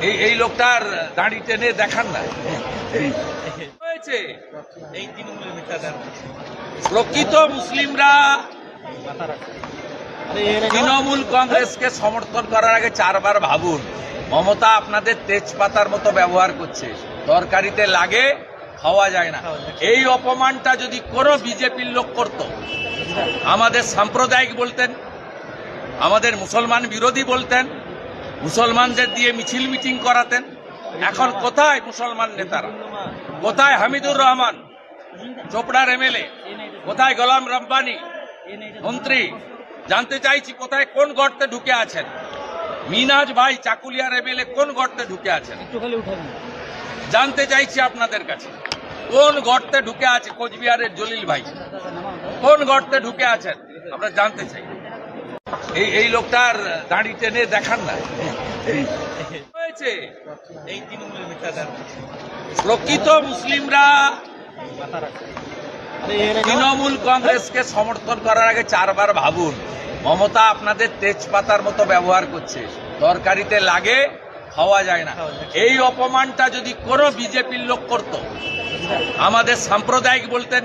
এই এই লোকটার দাঁড়ি টেনে দেখান না। হয়েছে। প্রকৃত মুসলিমরা তৃণমূল কংগ্রেসকে সমর্থন করার আগে চারবার ভাবুন মমতা আপনাদের তেজপাতার মতো ব্যবহার করছে। তরকারিতে লাগে খাওয়া যায় না। এই অপমানটা যদি কোনো বিজেপির লোক করত আমাদের সাম্প্রদায়িক বলতেন আমাদের মুসলমান বিরোধী বলতেন মুসলমানদের দিয়ে মিছিল মিটিং করাতেন। এখন কোথায় মুসলমান নেতারা? কোথায় হামিদুর রহমান? চোপড়ার এমএলএ কোথায় গোলাম রব্বানি? মন্ত্রী জানতে চাইছি কোথায় কোন গর্তে ঢুকে আছেন? মিনাজ ভাই চাকুলিয়ার এমএলএ কোন গর্তে ঢুকে আছেন? জানতে চাইছি আপনাদের কাছে কোন গর্তে ঢুকে আছে কোচবিহারের জলিল ভাই? কোন গর্তে ঢুকে আছেন? আমরা জানতে চাই। এই এই লোকটার দাঁড়ি টেনে দেখান না। হয়েছে। প্রকৃত মুসলিমরা তৃণমূল কংগ্রেসকে সমর্থন করার আগে চারবার ভাবুন মমতা আপনাদের তেজপাতার মতো ব্যবহার করছে। তরকারিতে লাগে খাওয়া যায় না। এই অপমানটা যদি কোনো বিজেপির লোক করত আমাদের সাম্প্রদায়িক বলতেন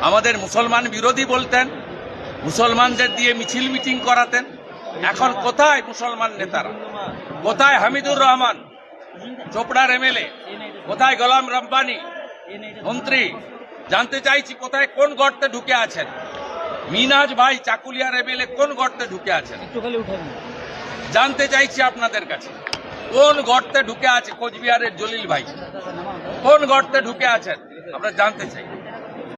আমাদের মুসলমান বিরোধী বলতেন মুসলমানদের দিয়ে মিছিল মিটিং করাতেন। এখন কোথায় মুসলমান নেতারা? কোথায় হামিদুর রহমান? চোপড়ার এমএলএ কোথায় গোলাম রব্বানি? মন্ত্রী, জানতে চাইছি কোথায় কোন গর্তে ঢুকে আছেন? মিনাজ ভাই চাকুলিয়ার এমএলএ কোন গর্তে ঢুকে আছেন? জানতে চাইছি আপনাদের কাছে। কোন গর্তে ঢুকে আছে কোচবিহারের জলিল ভাই? কোন গর্তে ঢুকে আছেন? আমরা জানতে চাই।